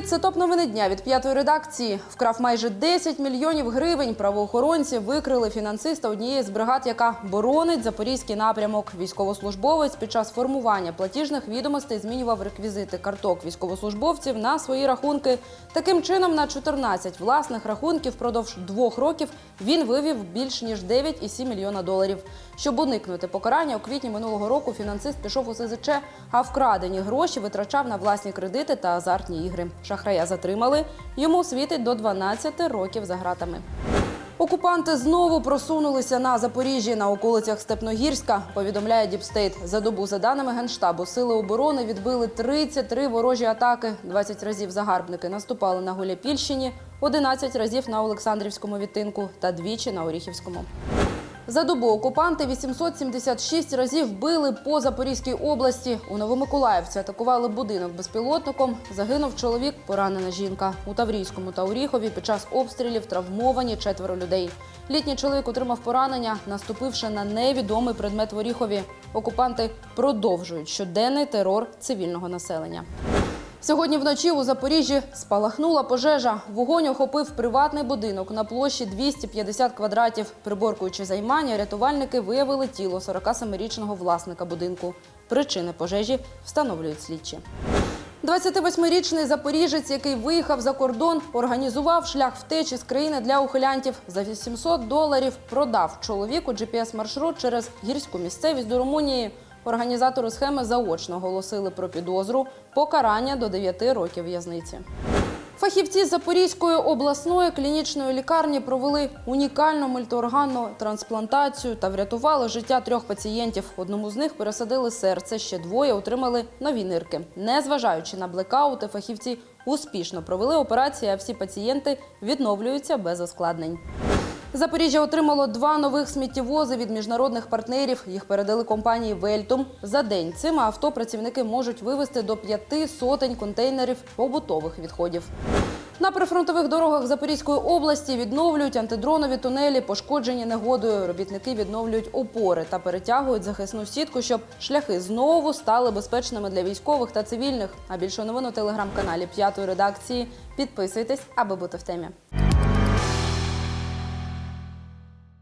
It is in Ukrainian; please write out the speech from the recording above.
Це топ новини дня від п'ятої редакції. Вкрав майже 10 мільйонів гривень. Правоохоронці викрили фінансиста однієї з бригад, яка боронить запорізький напрямок. Військовослужбовець під час формування платіжних відомостей змінював реквізити карток військовослужбовців на свої рахунки. Таким чином, на 14 власних рахунків впродовж двох років він вивів більш ніж 9,7 мільйона доларів. Щоб уникнути покарання, у квітні минулого року фінансист пішов у СЗЧ, а вкрадені гроші витрачав на власні кредити та азартні ігри. Шахрая затримали. Йому світить до 12 років за гратами. Окупанти знову просунулися на Запоріжжі на околицях Степногірська. Повідомляє Діпстейт. За добу, за даними генштабу, сили оборони відбили 33 ворожі атаки. 20 разів загарбники наступали на Гуляпільщині, 11 разів на Олександрівському відтинку та двічі на Оріхівському. За добу окупанти 876 разів били по Запорізькій області. У Новомиколаївці атакували будинок безпілотником. Загинув чоловік, поранена жінка. У Таврійському та Оріхові під час обстрілів травмовані четверо людей. Літній чоловік отримав поранення, наступивши на невідомий предмет в Оріхові. Окупанти продовжують щоденний терор цивільного населення. Сьогодні вночі у Запоріжжі спалахнула пожежа. Вогонь охопив приватний будинок на площі 250 квадратів. Приборкуючи займання, рятувальники виявили тіло 47-річного власника будинку. Причини пожежі встановлюють слідчі. 28-річний запоріжець, який виїхав за кордон, організував шлях втечі з країни для ухилянтів. За 800 доларів продав чоловіку GPS-маршрут через гірську місцевість до Румунії. Організатори схеми заочно оголосили про підозру покарання до 9 років в'язниці. Фахівці Запорізької обласної клінічної лікарні провели унікальну мультиорганну трансплантацію та врятували життя трьох пацієнтів. Одному з них пересадили серце, ще двоє отримали нові нирки. Незважаючи на блекаути, фахівці успішно провели операції, а всі пацієнти відновлюються без ускладнень. Запоріжжя отримало два нових сміттєвози від міжнародних партнерів. Їх передали компанії Вельтум. За день цими авто працівники можуть вивезти до п'яти сотень контейнерів побутових відходів. На прифронтових дорогах Запорізької області відновлюють антидронові тунелі, пошкоджені негодою. Робітники відновлюють опори та перетягують захисну сітку, щоб шляхи знову стали безпечними для військових та цивільних. А більше новин у телеграм-каналі п'ятої редакції. Підписуйтесь, аби бути в темі.